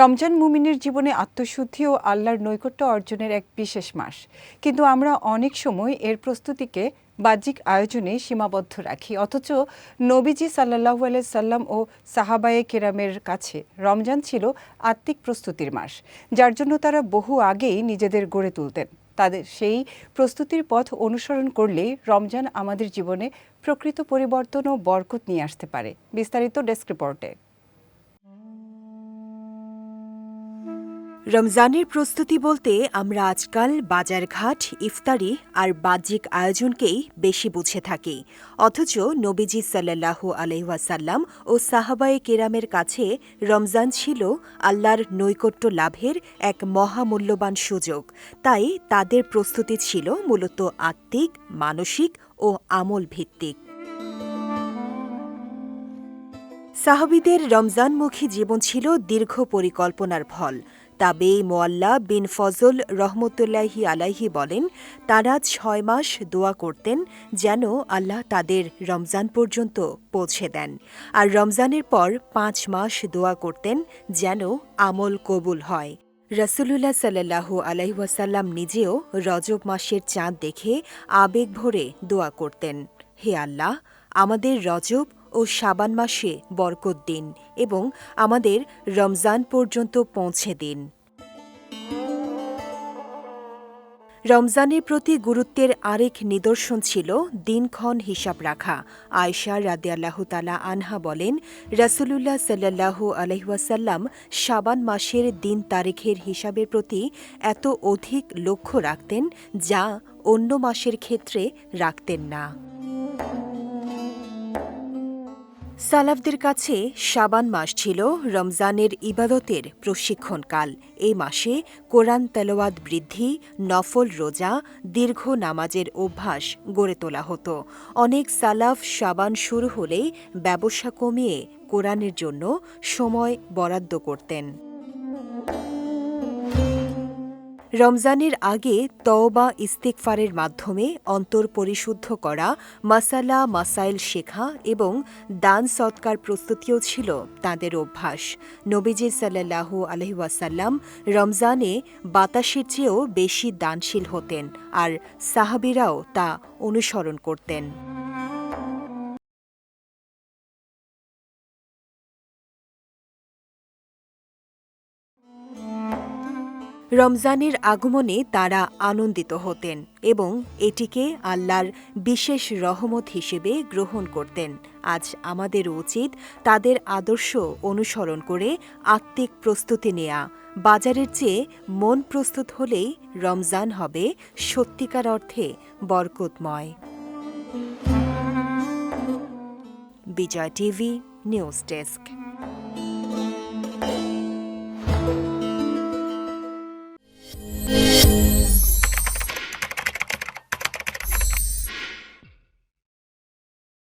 রমজান মুমিনের জীবনে আত্মশুদ্ধি ও আল্লাহর নৈকট্য অর্জনের এক বিশেষ মাস। কিন্তু আমরা অনেক সময় এর প্রস্তুতিকে বাহ্যিক আয়োজনে সীমাবদ্ধ রাখি। অথচ নবীজি সাল্লাহু সাল্লাম ও সাহাবায়ে কেরামের কাছে রমজান ছিল আত্মিক প্রস্তুতির মাস, যার জন্য তারা বহু আগেই নিজেদের গড়ে তুলতেন। তাদের সেই প্রস্তুতির পথ অনুসরণ করলেই রমজান আমাদের জীবনে প্রকৃত পরিবর্তন ও বরকত নিয়ে আসতে পারে। বিস্তারিত ডেস্ক রিপোর্টে। রমজানের প্রস্তুতি বলতে আমরা আজকাল বাজারঘাট, ইফতারি আর বাহ্যিক আয়োজনকেই বেশি বুঝে থাকি। অথচ নবীজি সাল্লাহ আলহাসাল্লাম ও সাহাবায়ে কেরামের কাছে রমজান ছিল আল্লাহর নৈকট্য লাভের এক মহামূল্যবান সুযোগ। তাই তাদের প্রস্তুতি ছিল মূলত আত্মিক, মানসিক ও আমল ভিত্তিক সাহাবিদের রমজানমুখী জীবন ছিল দীর্ঘ পরিকল্পনার ফল। তাবে মোয়াল্লা বিন ফজল রহমতুল্লাহি আলাইহি বলেন, তারা ছয় মাস দোয়া করতেন যেন আল্লাহ তাদের রমজান পর্যন্ত পৌঁছে দেন। আর রমজানের পর পাঁচ মাস দোয়া করতেন যেন আমল কবুল হয়। রসুলুল্লাহ সাল্লাহু আলাইহাসাল্লাম নিজেও রজব মাসের চাঁদ দেখে আবেগ ভরে দোয়া করতেন। হে আল্লাহ, আমাদের রজব ও শাবান মাসে বরকত দিন এবং আমাদের রমজান পর্যন্ত পৌঁছে দিন। রমজানের প্রতি গুরুত্বের আরেক নিদর্শন ছিল দিনক্ষণ হিসাব রাখা। আয়সা রাদিয়াল্লাহ তালা আনহা বলেন, রাসুলুল্লাহ সাল্লাহ আলহিহাসাল্লাম শাবান মাসের দিন তারিখের হিসাবের প্রতি এত অধিক লক্ষ্য রাখতেন যা অন্য মাসের ক্ষেত্রে রাখতেন না। সালাফদের কাছে শাবান মাস ছিল রমজানের ইবাদতের প্রশিক্ষণকাল। এই মাসে কোরআন তেলাওয়াত বৃদ্ধি, নফল রোজা, দীর্ঘ নামাজের অভ্যাস গড়ে তোলা হতো। অনেক সালাফ শাবান শুরু হলেই ব্যবসা কমিয়ে কোরআনের জন্য সময় বরাদ্দ করতেন। রমজানের আগে তওবা ইস্তেকফারের মাধ্যমে অন্তর পরিশুদ্ধ করা, মাসালা, মাসাইল শেখা এবং দান সৎকার প্রস্তুতিও ছিল তাদের অভ্যাস। নবীজি সাল্লাহ আলহিউসাল্লাম রমজানে বাতাসের চেয়েও বেশি দানশীল হতেন আর সাহাবিরাও তা অনুসরণ করতেন। রমজানের আগমনে তারা আনন্দিত হতেন এবং এটিকে আল্লাহর বিশেষ রহমত হিসেবে গ্রহণ করতেন। আজ আমাদের উচিত তাদের আদর্শ অনুসরণ করে আত্মিক প্রস্তুতি নেয়া। বাজারের চেয়ে মন প্রস্তুত হলেই রমজান হবে সত্যিকার অর্থে বরকতময়। Bijoy TV, news desk.